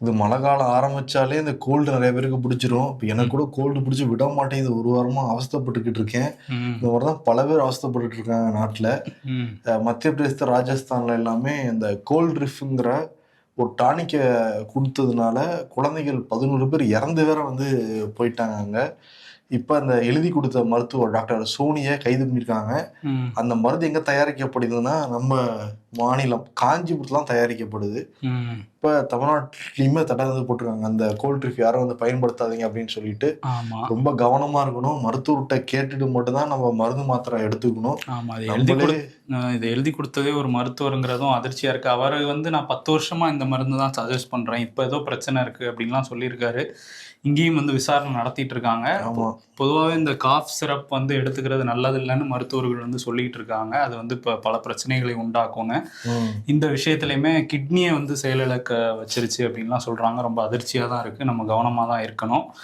இது மழை காலம் ஆரம்பிச்சாலே இந்த கோல்டு நிறைய பேருக்கு பிடிச்சிரும். இப்போ எனக்கு கூட கோல்டு பிடிச்சி விட மாட்டேங்குது. ஒரு வாரமா அவஸ்தைப்பட்டுக்கிட்டு இருக்கேன். இந்த மாதிரி தான் பல பேர் அவஸ்தைப்பட்டுட்டு இருக்காங்க நாட்டில். மத்திய பிரதேச ராஜஸ்தான்ல எல்லாமே இந்த கோல்ட் ரிஃப்ங்கிற ஒரு டானிக்கை கொடுத்ததுனால குழந்தைகள் பதினோரு பேர் இறந்து வேற வந்து போயிட்டாங்க அங்க. இப்போ அந்த எழுதி கொடுத்த மருத்துவர் டாக்டர் சோனியை கைது பண்ணியிருக்காங்க அந்த மருந்து எங்க தயாரிக்கப்படுதுன்னா நம்ம மாநிலம் காஞ்சிபுரத்துல தான் தயாரிக்கப்படுது. இப்போ தமிழ்நாட்டிலையுமே தடை வந்து போட்டிருக்காங்க. அந்த கோல்ட் ட்ரிஃப் யாரும் வந்து பயன்படுத்தாதீங்க அப்படின்னு சொல்லிட்டு ரொம்ப கவனமா இருக்கணும். மருத்துவர்கிட்ட கேட்டுட்டு மட்டும்தான் நம்ம மருந்து மாத்திரை எடுத்துக்கணும். இது எழுதி கொடுத்ததே ஒரு மருத்துவருங்கிறதும் அதிர்ச்சியா இருக்கு. அவர் வந்து நான் பத்து வருஷமா இந்த மருந்து தான் சஜஸ்ட் பண்றேன். இப்போ ஏதோ பிரச்சனை இருக்கு அப்படின்லாம் சொல்லியிருக்காரு. இங்கேயும் வந்து விசாரணை நடத்திட்டு இருக்காங்க. பொதுவாகவே இந்த காஃப் சிரப் வந்து எடுத்துக்கிறது நல்லது இல்லைன்னு மருத்துவர்கள் வந்து சொல்லிட்டு இருக்காங்க. அது வந்து இப்போ பல பிரச்சனைகளை உண்டாக்கும்னு. இந்த விஷயத்துலையுமே கிட்னியை வந்து செயலிழக்க வச்சிருச்சு அப்படின்லாம் சொல்றாங்க. ரொம்ப அதிர்ச்சியாக தான் இருக்கு. நம்ம கவனமாக தான் இருக்கணும்.